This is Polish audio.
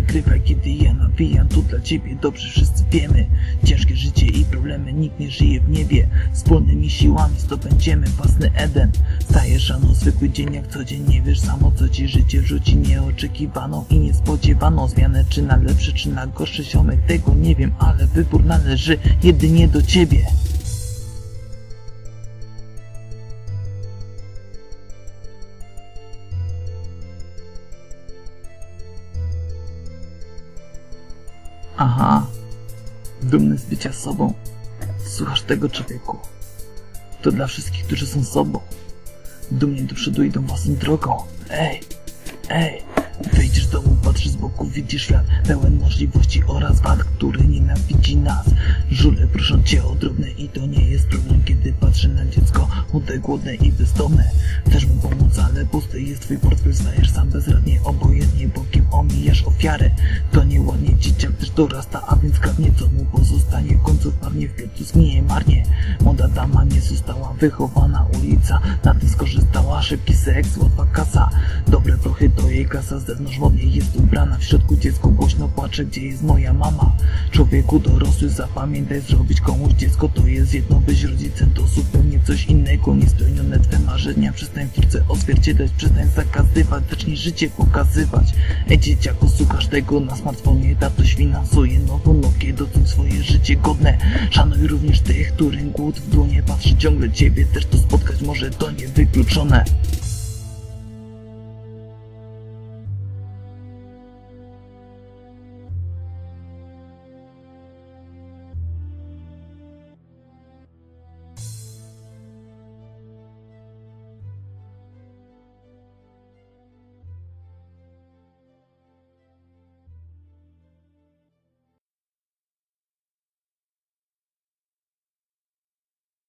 wykrywaj, kiedy ja nawijam Tu dla ciebie dobrze wszyscy wiemy. Ciężkie życie i problemy, nikt nie żyje w niebie. Wspólnymi siłami zdobędziemy własny Eden. Stajesz rano, zwykły dzień jak co dzień Nie wiesz samo co ci życie wrzuci Nieoczekiwaną i niespodziewaną Zmianę. Czy na lepsze, czy na gorsze Ziomek tego nie wiem, ale wybór należy jedynie do ciebie Aha, dumny z bycia sobą. Słuchasz tego człowieku. To dla wszystkich, którzy są sobą. Dumnie do przodu idą własną drogą. Ej, ej, wyjdziesz z domu, patrzysz z boku, widzisz świat pełen możliwości oraz wad, który nienawidzi nas. Żule proszą cię o drobne i to nie jest problem, kiedy patrzę na dziecko chude, głodne i bezdomne. Chcesz mu pomóc, pusty jest twój portfel, stajesz sam bezradnie, obojętnie, bokiem omijasz ofiarę. To nieładnie, dzieciak też dorasta, a więc kradnie, co mu pozostanie, w końcu w piecu, zgnije marnie. Młoda dama nie została wychowana, ulica na tym skorzystała, szybki seks, łatwa kasa. Dobre prochy to jej kasa, z zewnątrz modnie jest ubrana, w środku dziecko głośno płacze, gdzie jest moja mama. Człowieku dorosły, zapamiętaj, zrobić komuś dziecko to jest jedno, być rodzicem to zupełnie coś innego, niespełnione twe marzenia, przestań wkrótce odzwierciedlać, przestań zakazywać, zacznij życie pokazywać. Ej dzieciaku, słuchasz tego na smartfonie, tatoś finansuje nową Nokię, doceń swoje życie godne. Szanuj również tych, którym głód w dłonie patrzy ciągle ciebie, też to spotkać może to niewykluczone.